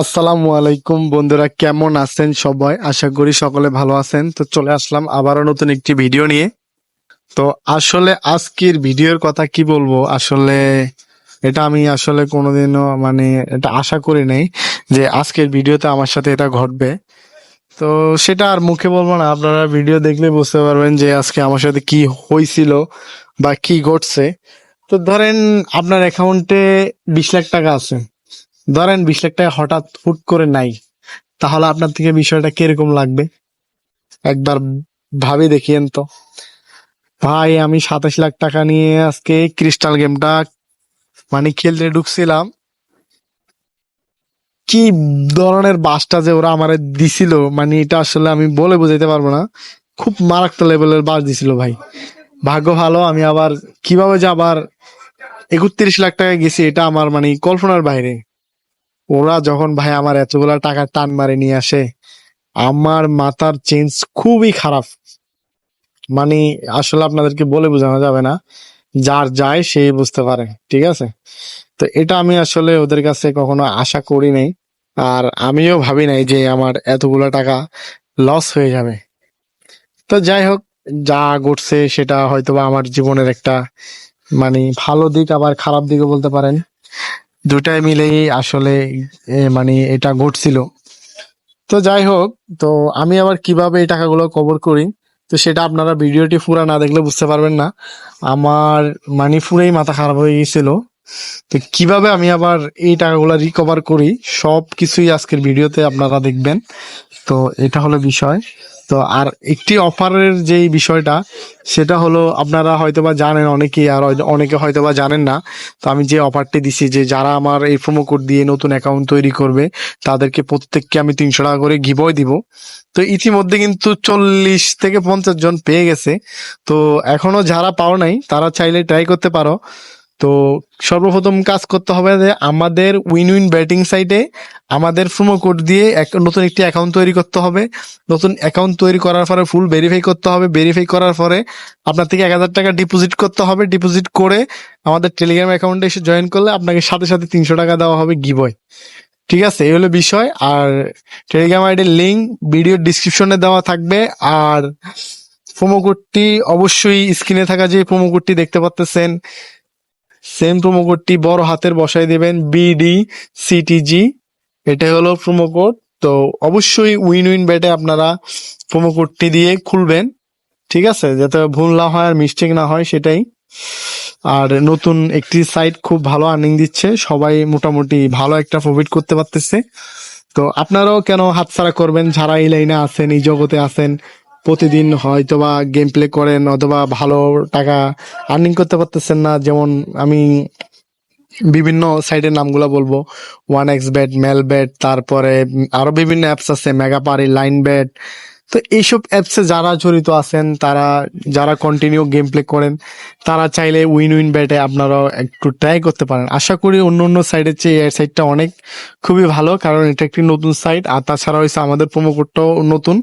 আসসালামু আলাইকুম বন্ধুরা, কেমন আছেন সবাই? আশা করি সকলে ভালো আছেন। তো চলে আসলাম আবারও নতুন একটি ভিডিও নিয়ে। তো আসলে আজকের ভিডিওর কথা কি বলব? আসলে এটা আমি আসলে কোনোদিনও মানে এটা আশা করি নাই যে আজকের ভিডিওতে আমার সাথে এটা ঘটবে। তো সেটা আর মুখে বলব না, আপনারা ভিডিও দেখলে বুঝতে পারবেন যে আজকে আমার সাথে কি হয়েছিল বা কি ঘটছে। তো ধরেন আপনার অ্যাকাউন্টে বিশ লাখ টাকা আছে। ধরেন বিশ লাখ টাকা হঠাৎ হুট করে নাই, তাহলে আপনার থেকে বিষয়টা কীরকম লাগবে? একবার ভাবে দেখিয়েন তো। ভাই, আমি সাতাশ লাখ টাকা নিয়ে আজকে ক্রিস্টাল গেমটা মানে খেলতে ঢুকছিলাম। কি ধরনের বাসটা যে ওরা আমার দিছিল মানে এটা আসলে আমি বলে বোঝাইতে পারব না। খুব মারাত্মক লেভেলের বাস দিছিল ভাই। ভাগ্য ভালো, আমি আবার কীভাবে যে আবার একত্রিশ লাখ টাকা গেছি, এটা আমার মানে কল্পনার বাইরে। ওরা যখন ভাই আমার এতগুলা টাকা টান মারে নিয়ে আসে, আমার মাথার চেঞ্জ খুবই খারাপ। মানে আসলে আপনাদেরকে বলে বোঝানো যাবে না, যার যায় সেই বুঝতে পারে, ঠিক আছে? তো এটা আমি আসলে ওদের কাছে কখনো আশা করি নাই, আর আমিও ভাবি নাই যে আমার এতগুলো টাকা লস হয়ে যাবে। তো যাই হোক, যা ঘটছে সেটা হয়তোবা আমার জীবনের একটা মানে ভালো দিক, আবার খারাপ দিকও বলতে পারেন। দুটাই মিলেই আসলে মানে এটা ঘটছিল। তো যাই হোক, তো আমি আবার কীভাবে এই টাকাগুলো কভার করি, তো সেটা আপনারা ভিডিওটি পুরা না দেখলে বুঝতে পারবেন না। আমার মানে পুরাই মাথা খারাপ হয়ে গেছিল তো কীভাবে আমি আবার এই টাকাগুলো রিকভার করি সব কিছুই আজকের ভিডিওতে আপনারা দেখবেন। তো এটা হলো বিষয়। তো আর একটি অফারের যেই বিষয়টা, সেটা হলো আপনারা হয়তোবা জানেন অনেকেই আর হয়তো- অনেকে হয়তোবা জানেন না। তো আমি যে অফারটি দিছি যে যারা আমার এই প্রোমো কোড দিয়ে নতুন অ্যাকাউন্ট তৈরি করবে, তাদেরকে প্রত্যেককে আমি তিনশো টাকা করে গিবই দিব। তো ইতিমধ্যে কিন্তু চল্লিশ থেকে পঞ্চাশ জন পেয়ে গেছে। তো এখনও যারা পাও নাই, তারা চাইলে ট্রাই করতে পারো। তো সর্বপ্রথম কাজ করতে হবে যে আমাদের উইন উইন ব্যাটিং সাইটে আমাদের প্রোমো কোড দিয়ে এক- নতুন একটি অ্যাকাউন্ট তৈরি করতে হবে। নতুন অ্যাকাউন্ট তৈরি করার পরে ফুল ভেরিফাই করতে হবে। ভেরিফাই করার পরে আপনার থেকে এক হাজার টাকা ডিপোজিট করতে হবে। ডিপোজিট করে আমাদের টেলিগ্রাম অ্যাকাউন্টে এসে জয়েন করলে আপনাকে সাথে সাথে তিনশো টাকা দেওয়া হবে গিবয় ঠিক আছে? এই হলো বিষয়। আর টেলিগ্রাম আইডির লিঙ্ক ভিডিও ডিসক্রিপশনে দেওয়া থাকবে। আর প্রোমো কোডটি অবশ্যই স্ক্রিনে থাকা যে প্রোমো কোডটি দেখতে পাচ্ছেন সেম প্রোমো কোডটি বড় হাতের বসাই দেবেন বিডি সিটিজি এটা হলো প্রোমো কোড তো অবশ্যই উইন উইন ব্যাটে আপনারা প্রোমো কোডটি দিয়ে খুলবেন। ঠিক আছে? যাতে ভুল না হয় আর মিস্টেক না হয় সেটাই। আর নতুন একটি সাইট খুব ভালো আর্নিং দিচ্ছে। সবাই মোটামুটি ভালো একটা প্রফিট করতে পারতেছে। তো আপনারাও কেন হাতছাড়া করবেন? যারা এই লাইনে আছেন, এই জগতে আছেন প্রতিদিন হয়তোবা গেম প্লে করেন অথবা ভালো টাকা আর্নিং করতে পারতেছেন না। যেমন আমি বিভিন্ন সাইটের নামগুলো বলব। One X bet Melbet তারপরে আরও বিভিন্ন অ্যাপস আছে মেগা পারি লাইন ব্যাট তো এইসব অ্যাপসে যারা জড়িত আছেন, তারা, যারা কন্টিনিউ গেম প্লে করেন, তারা চাইলে উইন উইন ব্যাটে আপনারা একটু ট্রাই করতে পারেন। আশা করি অন্য অন্য সাইডের চেয়ে এই সাইটটা অনেক খুবই ভালো, কারণ এটা একটি নতুন সাইট আর তাছাড়া হয়েছে আমাদের প্রোমো কোডটাও নতুন,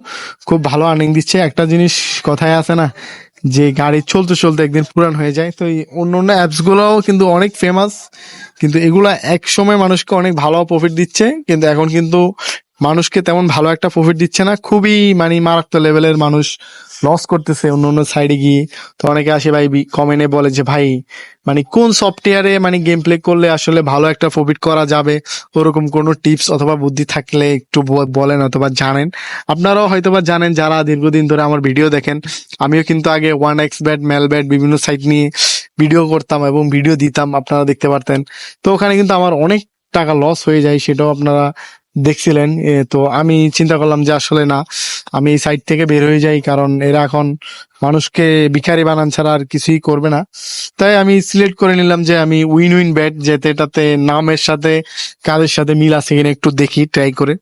খুব ভালো আর্নিং দিচ্ছে। একটা জিনিস কথায় আছে না, যে গাড়ি চলতে চলতে একদিন পুরান হয়ে যায়, তো এই অন্য অন্য অ্যাপসগুলোও কিন্তু অনেক ফেমাস কিন্তু এগুলা এক সময় মানুষকে অনেক ভালো প্রফিট দিচ্ছে, কিন্তু এখন কিন্তু মানুষকে তেমন ভালো একটা প্রফিট দিচ্ছে না। খুবই মানে মারাত্মক লেভেলের মানুষ লস করতেছে অন্য অন্য সাইডে গিয়ে। তো অনেকে আসে ভাই কমেন্টে বলে যে, ভাই মানে কোন সফটওয়্যারে মানে গেম প্লে করলে আসলে ভালো একটা প্রফিট করা যাবে? ওরকম কোনো টিপস অথবা বুদ্ধি থাকলে একটু বলেন অথবা জানেন। আপনারাও হয়তোবা জানেন যারা দীর্ঘদিন ধরে আমার ভিডিও দেখেন। আমিও কিন্তু আগে one X bet Melbet বিভিন্ন সাইট নিয়ে ভিডিও করতাম এবং ভিডিও দিতাম, আপনারা দেখতে পারতেন। তো ওখানে কিন্তু আমার অনেক টাকা লস হয়ে যায়, সেটাও আপনারা দেখছিলেন তো আমি চিন্তা করলাম যে আসলে না, আমি এই সাইট থেকে বের হয়ে যাই, কারণ এরা এখন মানুষকে ভিখারি বানান ছাড়া আর কিছুই করবে না। তাই আমি সিলেক্ট করে নিলাম যে আমি উইন উইন ব্যাট যেতে এটাতে নামের সাথে, কাজের সাথে মিল আছে কিনা একটু দেখি ট্রাই করে।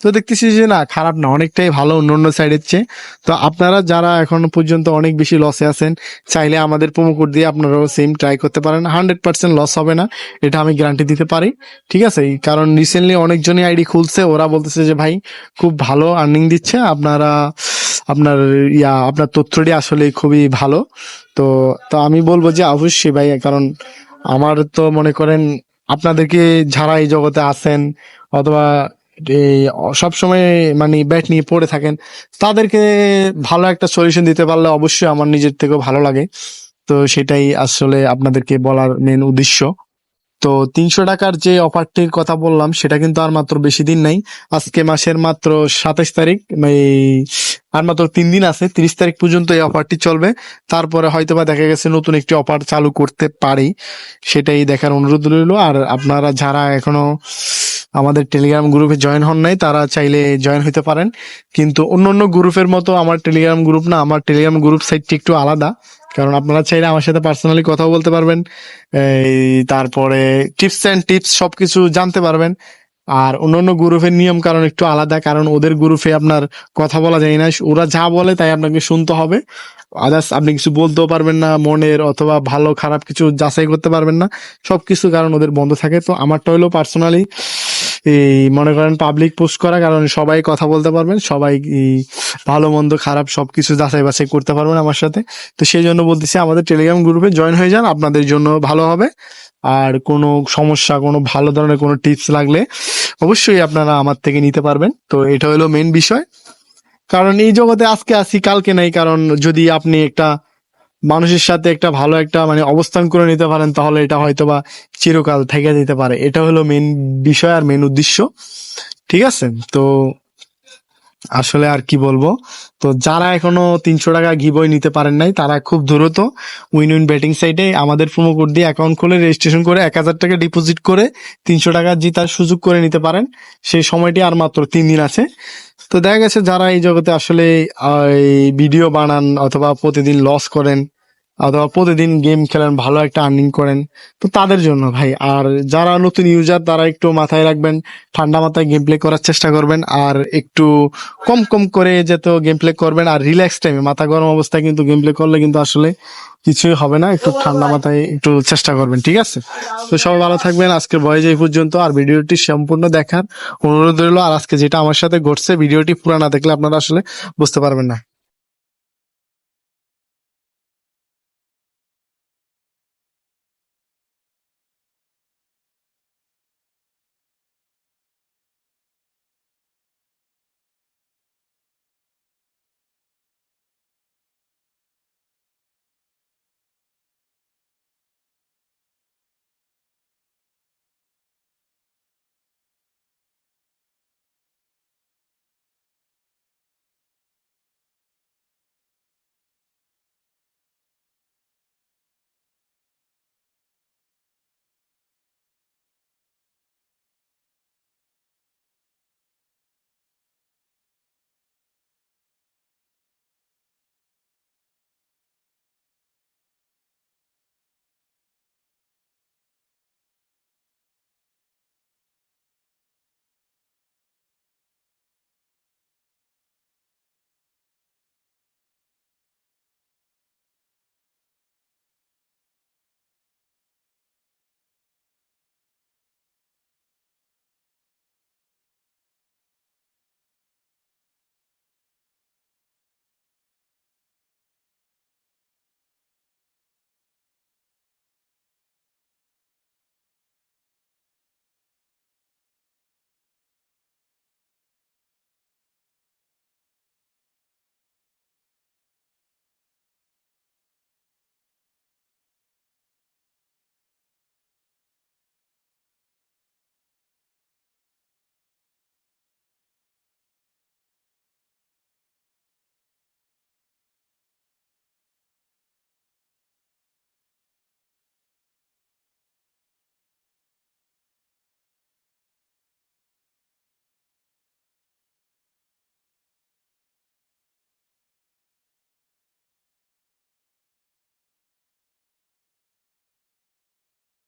তো দেখতেছি যে না, খারাপ না, অনেকটাই ভালো অন্য অন্য সাইডের চেয়ে। তো আপনারা যারা এখন পর্যন্ত অনেক বেশি লসে আছেন, চাইলে আমাদের প্রোমো কোড দিয়ে আপনারাও সেম ট্রাই করতে পারেন। হান্ড্রেড পার্সেন্ট লস হবে না, এটা আমি গ্যারান্টি দিতে পারি, ঠিক আছে? কারণ রিসেন্টলি অনেকজনই আইডি খুলছে, ওরা বলতেছে যে, ভাই, খুব ভালো আর্নিং দিচ্ছে, আপনারা, আপনার ইয়া, আপনার তথ্যটি আসলে খুবই ভালো। তো তো আমি বলব যে, অবশ্যই ভাই, কারণ আমার তো মনে করেন, আপনাদেরকে যারা এই জগতে আছেন, অথবা সব সময় মানে ব্যাট নিয়ে পড়ে থাকেন, তাদেরকে ভালো একটা সলিউশন দিতে পারলে অবশ্যই আমার নিজের থেকেও ভালো লাগে। তো সেটাই আসলে আপনাদেরকে বলার মেন উদ্দেশ্য। তো তিনশো টাকার যে অফারটির কথা বললাম, সেটা কিন্তু আর মাত্র বেশি দিন নাই। আজকে মাসের মাত্র সাতাশ তারিখ এই আর মাত্র তিন দিন আছে, তিরিশ তারিখ পর্যন্ত এই অফারটি চলবে। তারপরে হয়তোবা দেখা গেছে নতুন একটি অফার চালু করতে পারি, সেটাই দেখার অনুরোধ রইল। আর আপনারা যারা এখনও আমাদের টেলিগ্রাম গ্রুপে জয়েন হন নাই, তারা চাইলে জয়েন হতে পারেন। কিন্তু অন্য অন্য গ্রুপের মতো আমার টেলিগ্রাম গ্রুপ না, আমার টেলিগ্রাম গ্রুপ সাইটটি একটু আলাদা। কারণ আপনারা চাইলে আমার সাথে পার্সোনালি কথাও বলতে পারবেন, এই তারপরে টিপস অ্যান্ড টিপস সবকিছু জানতে পারবেন। আর অন্যান্য গ্রুপের নিয়ম কারণ একটু আলাদা, কারণ ওদের গ্রুপে আপনার কথা বলা যায় না, ওরা যা বলে তাই আপনাকে শুনতে হবে। আদার্স আপনি কিছু বলতেও পারবেন না, মনের অথবা ভালো খারাপ কিছু যাচাই করতে পারবেন না সব কিছু কারণ ওদের বন্ধ থাকে। তো আমারটা হলো পার্সোনালি এই, মনে করেন পাবলিক পোস্ট করা, কারণ সবাই কথা বলতে পারবেন, সবাই ভালো, মন্দ, খারাপ সব কিছু যাচাই বাছাই করতে পারবেন আমার সাথে। তো সেই জন্য বলতেছি, আমাদের টেলিগ্রাম গ্রুপে জয়েন হয়ে যান, আপনাদের জন্য ভালো হবে। আর কোনো সমস্যা, কোনো ভালো ধরনের কোনো টিপস লাগলে অবশ্যই আপনারা আমার থেকে নিতে পারবেন। তো এটা হলো মেন বিষয়। কারণ এই জগতে আজকে আসি কালকে নাই, কারণ যদি আপনি একটা মানুষের সাথে একটা ভালো একটা মানে অবস্থান করে নিতে পারেন, তাহলে এটা হয়তো বা চিরকাল থেকে যেতে পারে। এটা হলো মেন বিষয় আর মেন উদ্দেশ্য। ঠিক আছে? তো আসলে আর কি বলব? তো যারা এখনও তিনশো টাকা গিবই নিতে পারেন নাই, তারা খুব দ্রুত উইন উইন ব্যাটিং সাইটে আমাদের প্রোমো কোড দিয়ে অ্যাকাউন্ট খুলে রেজিস্ট্রেশন করে এক হাজার টাকা ডিপোজিট করে তিনশো টাকা জিতার সুযোগ করে নিতে পারেন। সেই সময়টি আর মাত্র তিন দিন আছে। তো দেখা গেছে যারা এই জগতে আসলে ভিডিও বানান অথবা প্রতিদিন লস করেন অথবা প্রতিদিন গেম খেলেন, ভালো একটা আর্নিং করেন। তো তাদের জন্য ভাই, আর যারা নতুন ইউজার তারা একটু মাথায় রাখবেন, ঠান্ডা মাথায় গেম প্লে করার চেষ্টা করবেন, আর একটু কম কম করে যেত গেম প্লে করবেন, আর রিল্যাক্স টাইমে মাথা গরম অবস্থায় কিন্তু গেম প্লে করলে কিন্তু আসলে কিছুই হবে না, একটু ঠান্ডা মাথায় একটু চেষ্টা করবেন, ঠিক আছে? তো সবাই ভালো থাকবেন, আজকের বয়স এই পর্যন্ত, আর ভিডিওটি সম্পূর্ণ দেখার অনুরোধ রইল, আর আজকে যেটা আমার সাথে ঘটছে, ভিডিওটি পুরো না দেখলে আপনারা আসলে বুঝতে পারবেন না।